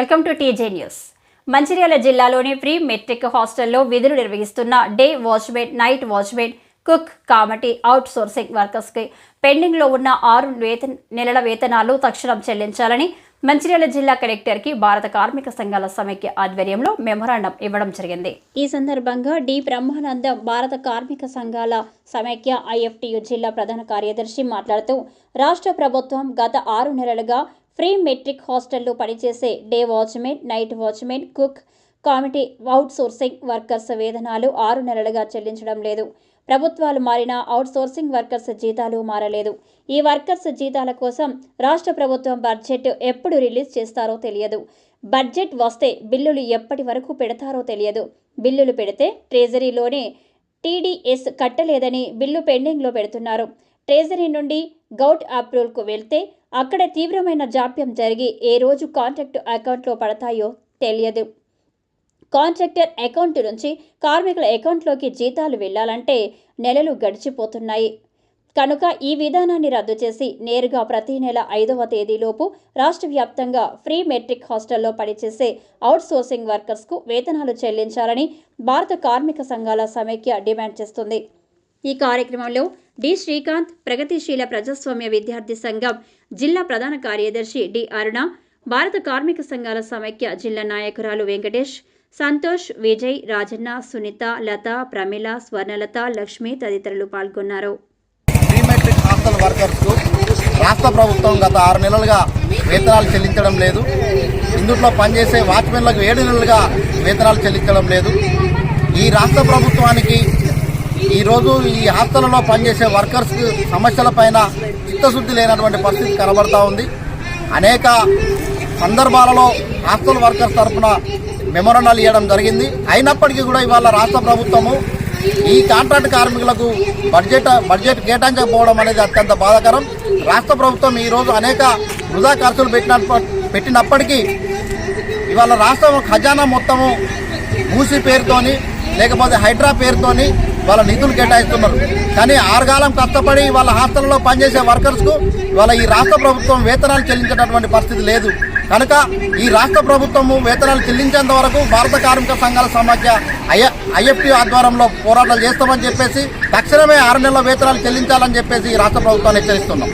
Welcome to TJ news. Mancherial జిల్లాలోని pre matric హాస్టల్లో విధులు నిర్వహిస్తున్న day watchmen night watchmen cook కామటి outsourcing వర్కర్స్కి పెండింగ్లో ఉన్న ఆరు వేతన నెలల వేతనాలు తక్షణం చెల్లించాలని మంచిర్యాల జిల్లా కలెక్టర్కి భారత కార్మిక సంఘాల సమైక్య ఆధ్వర్యంలో మెమొరాండం ఇవ్వడం జరిగింది. ఈ సందర్భంగా డి. బ్రహ్మానందం భారత కార్మిక సంఘాల సమైక్య ఐఎఫ్టియు జిల్లా ప్రధాన కార్యదర్శి మాట్లాడుతూ రాష్ట్ర ప్రభుత్వం గత ఆరు నెలలుగా ప్రీ మెట్రిక్ హాస్టల్లో పనిచేసే day watchmen night watchmen cook committee outsourcing workers వేతనాలు ఆరు నెలలుగా చెల్లించడం లేదు. ప్రభుత్వాలు మారిన అవుట్ సోర్సింగ్ వర్కర్స్ జీతాలు మారలేదు. ఈ వర్కర్స్ జీతాల కోసం రాష్ట్ర ప్రభుత్వం బడ్జెట్ ఎప్పుడు రిలీజ్ చేస్తారో తెలియదు. బడ్జెట్ వస్తే బిల్లులు ఎప్పటి వరకు పెడతారో తెలియదు. బిల్లులు పెడితే ట్రెజరీలోనే టీడీఎస్ కట్టలేదని బిల్లు పెండింగ్లో పెడుతున్నారు. ట్రెజరీ నుండి గౌట్ అప్రూవల్కు వెళ్తే అక్కడ తీవ్రమైన జాప్యం జరిగి ఏ రోజు కాంట్రాక్ట్ అకౌంట్లో పడతాయో తెలియదు. కాంట్రాక్టర్ అకౌంట్ నుంచి కార్మికుల అకౌంట్లోకి జీతాలు వెళ్ళాలంటే నెలలు గడిచిపోతున్నాయి. కనుక ఈ విధానాన్ని రద్దు చేసి నేరుగా ప్రతి నెల ఐదవ తేదీలోపు రాష్ట్ర వ్యాప్తంగా ఫ్రీ మెట్రిక్ హాస్టల్లో పనిచేసే అవుట్ సోర్సింగ్ వర్కర్స్కు వేతనాలు చెల్లించాలని భారత కార్మిక సంఘాల సమైక్య డిమాండ్ చేస్తుంది. ఈ కార్యక్రమంలో డి శ్రీకాంత్ ప్రగతిశీల ప్రజాస్వామ్య విద్యార్థి సంఘం జిల్లా ప్రధాన కార్యదర్శి డి అరుణ భారత కార్మిక సంఘాల సమైక్య జిల్లా నాయకురాలు వెంకటేష్ సంతోష్ విజయ్ రాజన్న సునీత లత ప్రమిళ స్వర్ణలత లక్ష్మి తదితరులు పాల్గొన్నారు. రాష్ట్ర ప్రభుత్వం గత ఆరు నెలలుగా వేతనాలు చెల్లించడం లేదు. ఇందులో పనిచేసే వాచ్మెన్లకు ఏడు నెలలుగా వేతనాలు చెల్లించడం లేదు. ఈ రాష్ట్ర ప్రభుత్వానికి ఈరోజు ఈ హాస్టల్లో పనిచేసే వర్కర్స్ సమస్యలపైన చిత్తశుద్ధి లేనటువంటి పరిస్థితి కనబడతా ఉంది. అనేక సందర్భాలలో హాస్టల్ వర్కర్స్ తరఫున మెమోరండాలు ఇవ్వడం జరిగింది. అయినప్పటికీ కూడా ఇవాళ రాష్ట్ర ప్రభుత్వము ఈ కాంట్రాక్ట్ కార్మికులకు బడ్జెట్ బడ్జెట్ కేటాయించకపోవడం అనేది అత్యంత బాధాకరం. రాష్ట్ర ప్రభుత్వం ఈరోజు అనేక వృధా ఖర్చులు పెట్టిన పెట్టినప్పటికీ ఇవాళ రాష్ట్రం ఖజానా మొత్తము మూసి పేరుతోని లేకపోతే హైడ్రా పేరుతోని వాళ్ళ నిధులు కేటాయిస్తున్నారు. కానీ ఆరుగాలం కష్టపడి వాళ్ళ హాస్టల్లో పనిచేసే వర్కర్స్కు వాళ్ళ ఈ రాష్ట్ర ప్రభుత్వం వేతనాలు చెల్లించేటటువంటి పరిస్థితి లేదు. కనుక ఈ రాష్ట్ర ప్రభుత్వము వేతనాలు చెల్లించేంత వరకు భారత కార్మిక సంఘాల సమాఖ్య ఐ ఐఎఫ్టీ ఆధ్వర్యంలో పోరాటాలు చేస్తామని చెప్పేసి తక్షణమే ఆరు నెలల వేతనాలు చెల్లించాలని చెప్పేసి ఈ రాష్ట్ర ప్రభుత్వాన్ని హెచ్చరిస్తున్నాం.